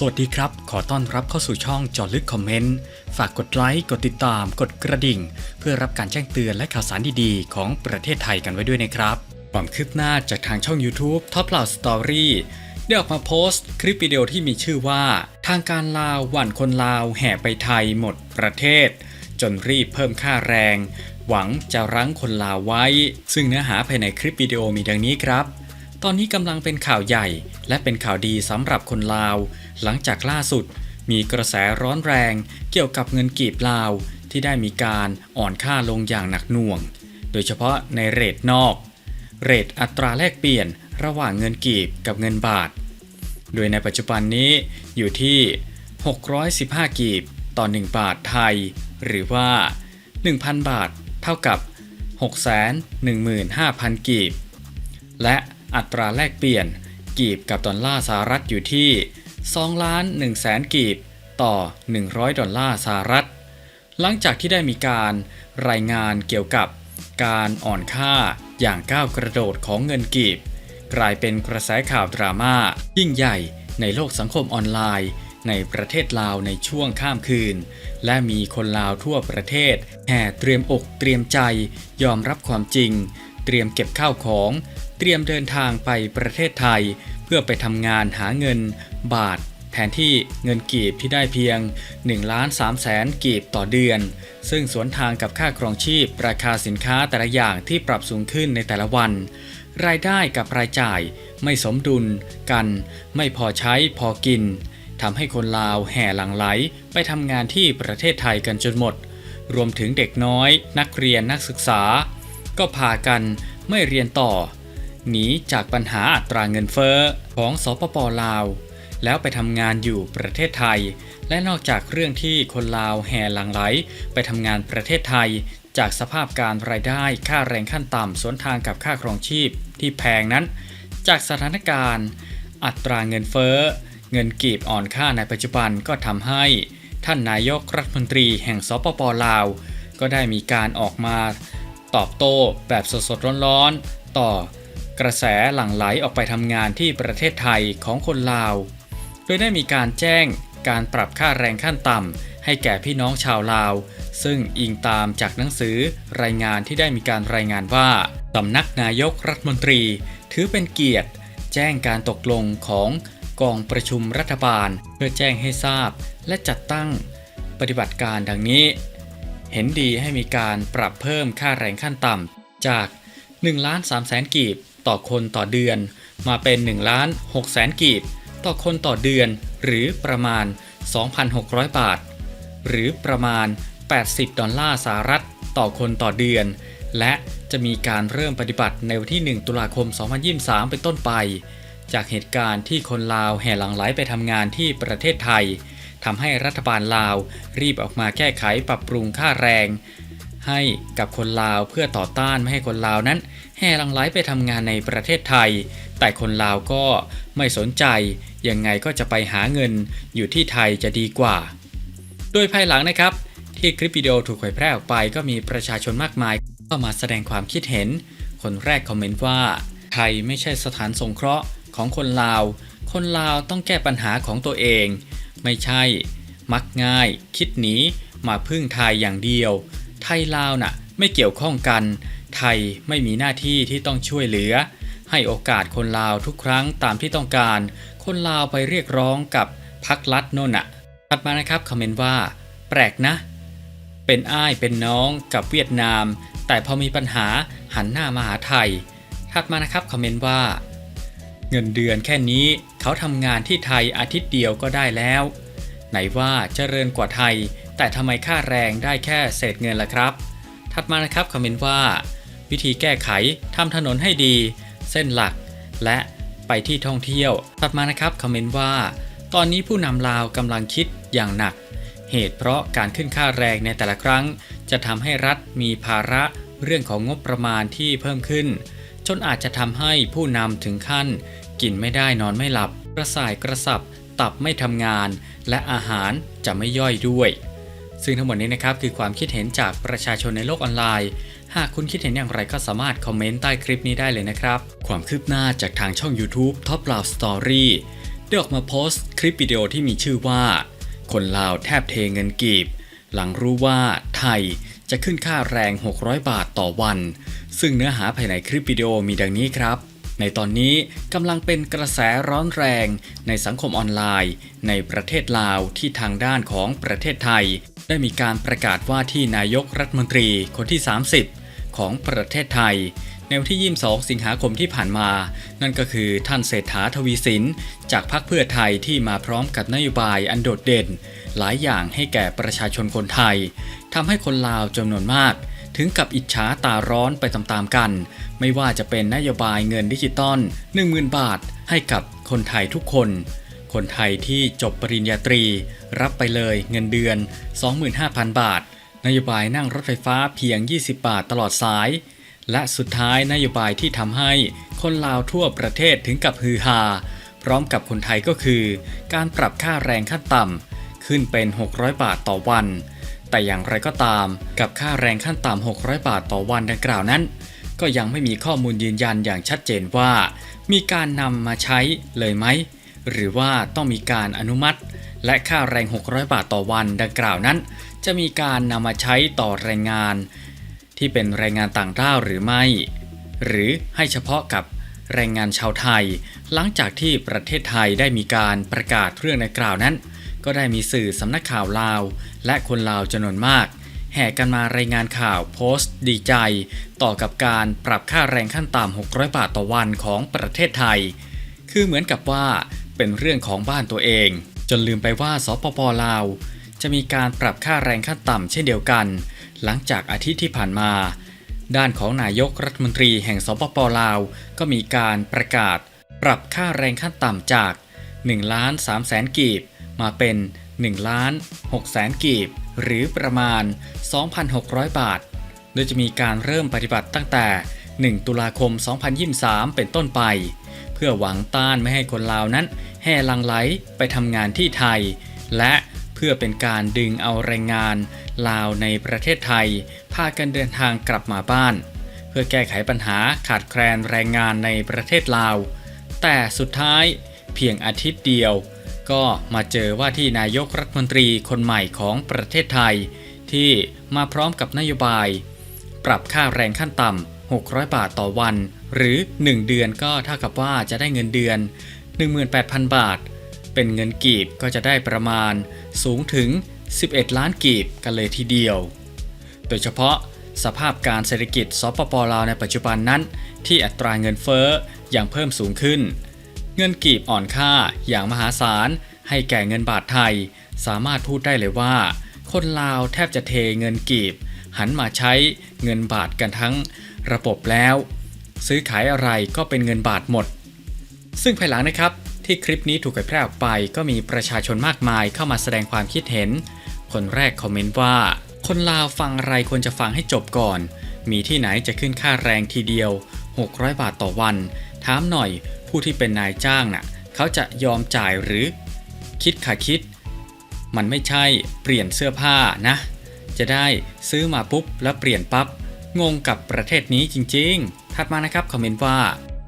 สวัสดีครับ ขอต้อนรับเข้าสู่ช่องจอลึกคอมเมนต์ ฝากกดไลค์ กดติดตาม กดกระดิ่ง เพื่อรับการแจ้งเตือนและข่าวสารดีๆ ของประเทศไทยกันไว้ด้วยนะครับ ความคืบหน้าจากทางช่อง YouTube Top l o u d Story ได้ออกมาโพสต์คลิปวิดีโอที่มีชื่อว่า ทางการลาวหวั่นคนลาวแห่ไปไทยหมดประเทศ จนรีบเพิ่มค่าแรง หวังจะรั้งคนลาวไว้ ซึ่งเนื้อหาภายในคลิปวิดีโอมีดังนี้ครับ ตอนนี้กำลังเป็นข่าวใหญ่ และเป็นข่าวดีสำหรับคนลาว หลังจากล่าสุดมีกระแสร้อนแรงเกี่ยวกับเงินกีบลาวที่ได้มีการอ่อนค่าลงอย่างหนักหน่วง โดยเฉพาะในเรทนอก เรทอัตราแลกเปลี่ยนระหว่างเงินกีบกับเงินบาท โดยในปัจจุบันนี้อยู่ที่ 615 กีบต่อ 1 บาทไทย หรือว่า 1,000 บาทเท่ากับ 615,000 กีบ และอัตราแลกเปลี่ยนกีบกับดอลลาร์สหรัฐอยู่ที่ 2ล้าน1แสนกีบต่อ 100 ดอลลาร์สหรัฐ หลังจากที่ได้มีการรายงานเกี่ยวกับการอ่อนค่าอย่างก้าวกระโดดของเงินกีบ กลายเป็นกระแสข่าวดราม่ายิ่งใหญ่ในโลกสังคมออนไลน์ ในประเทศลาวในช่วงข้ามคืน และมีคนลาวทั่วประเทศ แห่เตรียมอกเตรียมใจยอมรับความจริง เตรียมเก็บข้าวของ เตรียมเดินทางไปประเทศไทย เพื่อไปทำงานหาเงินบาท แทนที่เงินกีบที่ได้เพียง1ล้าน3แสนกีบต่อเดือน ซึ่งสวนทางกับค่าครองชีพ ราคาสินค้าแต่ละอย่างที่ปรับสูงขึ้นในแต่ละวัน รายได้กับรายจ่ายไม่สมดุลกัน ไม่พอใช้พอกินทำให้คนลาวแห่หลังไหลไปทำงานที่ประเทศไทยกันจนหมด รวมถึงเด็กน้อย นักเรียนนักศึกษา ก็พากันไม่เรียนต่อ หนีจากปัญหาอัตราเงินเฟ้อของสปปลาว แล้วไปทำงานอยู่ประเทศไทย และนอกจากเรื่องที่คนลาวแห่หลังไหลไปทำงานประเทศไทย จากสภาพการรายได้ค่าแรงขั้นต่ำสวนทางกับค่าครองชีพที่แพงนั้น จากสถานการณ์ อัตราเงินเฟ้อ เงินกีบอ่อนค่าในปัจจุบันก็ทำให้ ท่านนายกรัฐมนตรีแห่งสปปลาว ก็ได้มีการออกมา ตอบโต้แบบสดๆร้อนๆ ต่อ กระแสหลั่งไหลออกไปทำงานที่ประเทศไทยของคนลาว โดยได้มีการแจ้งการปรับค่าแรงขั้นต่ำให้แก่พี่น้องชาวลาว ซึ่งอิงตามจากหนังสือรายงานที่ได้มีการรายงานว่าสำนักนายกรัฐมนตรี ถือเป็นเกียรติ แจ้งการตกลงของกองประชุมรัฐบาล เพื่อแจ้งให้ทราบและจัดตั้งปฏิบัติการดังนี้ เห็นดีให้มีการปรับเพิ่มค่าแรงขั้นต่ำจาก1ล้าน3แสนกีบ ต่อคนต่อเดือน มาเป็น1ล้าน6แสนกีบ ต่อคนต่อเดือน หรือประมาณ 2,600 บาท หรือประมาณ 80 ดอลลาร์สหรัฐต่อคนต่อเดือน และจะมีการเริ่มปฏิบัติในวันที่ 1 ตุลาคม 2023 เป็นต้นไป จากเหตุการณ์ที่คนลาวแห่หลังไหลไปทำงานที่ประเทศไทยทำให้รัฐบาลลาวรีบออกมาแก้ไขปรับปรุงค่าแรง ให้กับคนลาวเพื่อต่อต้านไม่ให้คนลาวนั้น แห่ลังไลไปทำงานในประเทศไทย แต่คนลาวก็ไม่สนใจ ยังไงก็จะไปหาเงินอยู่ที่ไทยจะดีกว่า โดยภายหลังนะครับ ที่คลิปวิดีโอถูกเผยแพร่ออกไป ก็มีประชาชนมากมายเข้ามาแสดงความคิดเห็น คนแรกคอมเมนต์ว่า ไทยไม่ใช่สถานสงเคราะห์ของคนลาว คนลาวต้องแก้ปัญหาของตัวเอง ไม่ใช่ มักง่าย คิดหนีมาพึ่งไทยอย่างเดียว ไทยลาวน่ะไม่เกี่ยวข้องกัน ไทยไม่มีหน้าที่ที่ต้องช่วยเหลือ ให้โอกาสคนลาวทุกครั้งตามที่ต้องการ คนลาวไปเรียกร้องกับพักลัดโน่นน่ะถัดมานะครับคอมเมนต์ว่า แปลกนะ เป็นอ้ายเป็นน้องกับเวียดนาม แต่พอมีปัญหาหันหน้ามาหาไทย ถัดมานะครับคอมเมนต์ว่า เงินเดือนแค่นี้เขาทำงานที่ไทยอาทิตย์เดียวก็ได้แล้ว ไหนว่าเจริญกว่าไทย แต่ทำไมค่าแรงได้แค่เศษเงินล่ะครับ ถัดมานะครับคอมเมนต์ว่า วิธีแก้ไขทำถนนให้ดี เส้นหลัก และไปที่ท่องเที่ยว ถัดมานะครับคอมเมนต์ว่า ตอนนี้ผู้นำลาวกำลังคิดอย่างหนัก เหตุเพราะการขึ้นค่าแรงในแต่ละครั้ง จะทำให้รัฐมีภาระเรื่องของงบประมาณที่เพิ่มขึ้น จนอาจจะทำให้ผู้นำถึงขั้น กินไม่ได้นอนไม่หลับ กระส่ายกระสับตับไม่ทำงาน และอาหารจะไม่ย่อยด้วย ซึ่งทั้งหมดนี้นะครับคือความคิดเห็นจากประชาชนในโลกออนไลน์ หากคุณคิดเห็นอย่างไรก็สามารถคอมเมนต์ใต้คลิปนี้ได้เลยนะครับ ความคืบหน้าจากทางช่อง YouTube Top l o v e Story ได้ออกมาโพสต์คลิปวิดีโอที่มีชื่อว่า คนลาวแทบเทเงินกีบ หลังรู้ว่าไทยจะขึ้นค่าแรง 600 บาทต่อวัน ซึ่งเนื้อหาภายในคลิปวิดีโอมีดังนี้ครับ ในตอนนี้กำลังเป็นกระแสร้อนแรงในสังคมออนไลน์ ในประเทศลาวที่ทางด้านของประเทศไทย ได้มีการประกาศว่าที่นายกรัฐมนตรีคนที่ 30 ของประเทศไทย ในวันที่ 22 สิงหาคมที่ผ่านมา นั่นก็คือท่านเศรษฐาทวีสิน จากพรรคเพื่อไทยที่มาพร้อมกับนโยบายอันโดดเด่น หลายอย่างให้แก่ประชาชนคนไทยทำให้คนลาวจำนวนมาก ถึงกับอิจฉาตาร้อนไปตามๆกัน ไม่ว่าจะเป็นนโยบายเงินดิจิตอล 10,000 บาท ให้กับคนไทยทุกคน คนไทยที่จบปริญญาตรี รับไปเลยเงินเดือน 25,000 บาท นโยบายนั่งรถไฟฟ้าเพียง 20 บาทตลอดสาย และสุดท้ายนโยบายที่ทำให้คนลาวทั่วประเทศถึงกับฮือฮา พร้อมกับคนไทยก็คือ การปรับค่าแรงขั้นต่ำขึ้นเป็น 600 บาทต่อวัน แต่อย่างไรก็ตามกับค่าแรงขั้นต่ำ 600 บาทต่อวันดังกล่าวนั้นก็ยังไม่มีข้อมูลยืนยันอย่างชัดเจนว่า มีการนำมาใช้เลยไหม หรือว่าต้องมีการอนุมัติ และค่าแรง 600 บาทต่อวันดังกล่าวนั้น จะมีการนำมาใช้ต่อแรงงาน ที่เป็นแรงงานต่างด้าวหรือไม่ หรือให้เฉพาะกับแรงงานชาวไทย หลังจากที่ประเทศไทยได้มีการประกาศเรื่องดังกล่าวนั้น ก็ได้มีสื่อสำนักข่าวลาว และคนลาวจำนวนมากแห่กันมารายงานข่าวโพสต์ดีใจ ต่อกับการปรับค่าแรงขั้นต่ำ 600 บาทต่อวันของประเทศไทย คือเหมือนกับว่า เป็นเรื่องของบ้านตัวเอง จนลืมไปว่าสปปลาว จะมีการปรับค่าแรงขั้นต่ำเช่นเดียวกัน หลังจากอาทิตย์ที่ผ่านมา ด้านของนายกรัฐมนตรีแห่งสปปลาว ก็มีการประกาศ ปรับค่าแรงขั้นต่ำจาก1ล้าน3แสนกีบ มาเป็น1ล้าน6แสนกีบ หรือประมาณ 2,600 บาท โดยจะมีการเริ่มปฏิบัติตั้งแต่ 1 ตุลาคม 2023 เป็นต้นไป เพื่อหวังต้านไม่ให้คนลาวนั้น แห่ลังไหลไปทำงานที่ไทย และเพื่อเป็นการดึงเอาแรงงานลาวในประเทศไทย พากันเดินทางกลับมาบ้าน เพื่อแก้ไขปัญหาขาดแคลนแรงงานในประเทศลาว แต่สุดท้ายเพียงอาทิตย์เดียว ก็มาเจอว่าที่นายกรัฐมนตรีคนใหม่ของประเทศไทย ที่มาพร้อมกับนโยบาย ปรับค่าแรงขั้นต่ำ 600 บาทต่อวัน หรือ 1 เดือนก็เท่ากับว่าจะได้เงินเดือน 18,000 บาท เป็นเงินกีบก็จะได้ประมาณสูงถึง 11 ล้านกีบกันเลยทีเดียว โดยเฉพาะสภาพการเศรษฐกิจสปปลาวในปัจจุบันนั้น ที่อัตราเงินเฟ้ออย่างเพิ่มสูงขึ้น เงินกีบอ่อนค่าอย่างมหาศาลให้แก่เงินบาทไทย สามารถพูดได้เลยว่า คนลาวแทบจะเทเงินกีบ หันมาใช้เงินบาทกันทั้ง ระบบแล้ว ซื้อขายอะไรก็เป็นเงินบาทหมด ซึ่งภายหลังนะครับที่คลิปนี้ถูกเผยแพร่ออกไปก็มีประชาชนมากมายเข้ามาแสดงความคิดเห็น คนแรกคอมเมนต์ว่า คนลาวฟังอะไรควรจะฟังให้จบก่อน มีที่ไหนจะขึ้นค่าแรงทีเดียว 600 บาทต่อวัน ถามหน่อยผู้ที่เป็นนายจ้างน่ะเขาจะยอมจ่ายหรือ คิดค่ะคิด มันไม่ใช่เปลี่ยนเสื้อผ้านะ จะได้ซื้อมาปุ๊บแล้วเปลี่ยนปับ๊บ งงกับประเทศนี้จริง ๆ ถัดมานะครับคอมเมนต์ว่า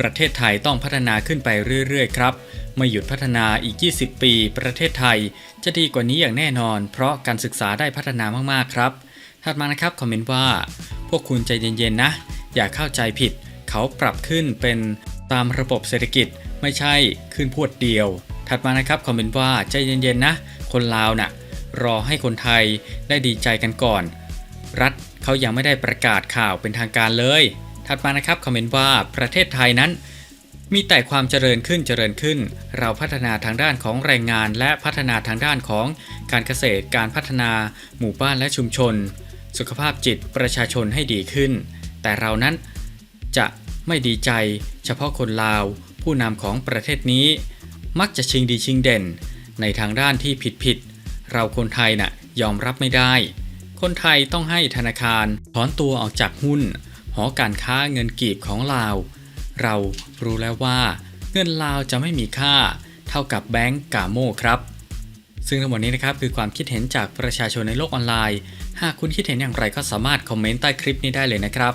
ประเทศไทยต้องพัฒนาขึ้นไปเรื่อยๆครับไม่หยุดพัฒนาอีก 20 ปี ประเทศไทย จะดีกว่านี้อย่างแน่นอน เพราะการศึกษาได้พัฒนามากๆครับ ถัดมานะครับคอมเมนต์ว่า พวกคุณใจเย็นๆนะ อย่าเข้าใจผิด เขาปรับขึ้นเป็นตามระบบเศรษฐกิจไม่ใช่ขึ้นพวดเดียว ถัดมานะครับคอมเมนต์ว่าใจเย็นๆนะ คนลาวน่ะรอให้คนไทยได้ดีใจกันก่อน รัฐ เขายังไม่ได้ประกาศข่าวเป็นทางการเลย ถัดมานะครับคอมเมนต์ว่าประเทศไทยนั้น มีแต่ความเจริญขึ้นเจริญขึ้น เราพัฒนาทางด้านของแรงงาน และพัฒนาทางด้านของการเกษตร การพัฒนาหมู่บ้านและชุมชน สุขภาพจิตประชาชนให้ดีขึ้น แต่เรานั้นจะไม่ดีใจ เฉพาะคนลาว ผู้นำของประเทศนี้ มักจะชิงดีชิงเด่น ในทางด้านที่ผิดผิดๆเราคนไทยน่ะยอมรับไม่ได้ คนไทยต้องให้ธนาคารถอนตัวออกจากหุ้น หอการค้าเงินกีบของลาว เรารู้แล้วว่า เงินลาวจะไม่มีค่า เท่ากับแบงก์กาโมครับ ซึ่งทั้งหมดนี้นะครับคือความคิดเห็นจากประชาชนในโลกออนไลน์ หากคุณคิดเห็นอย่างไรก็สามารถคอมเมนต์ใต้คลิปนี้ได้เลยนะครับ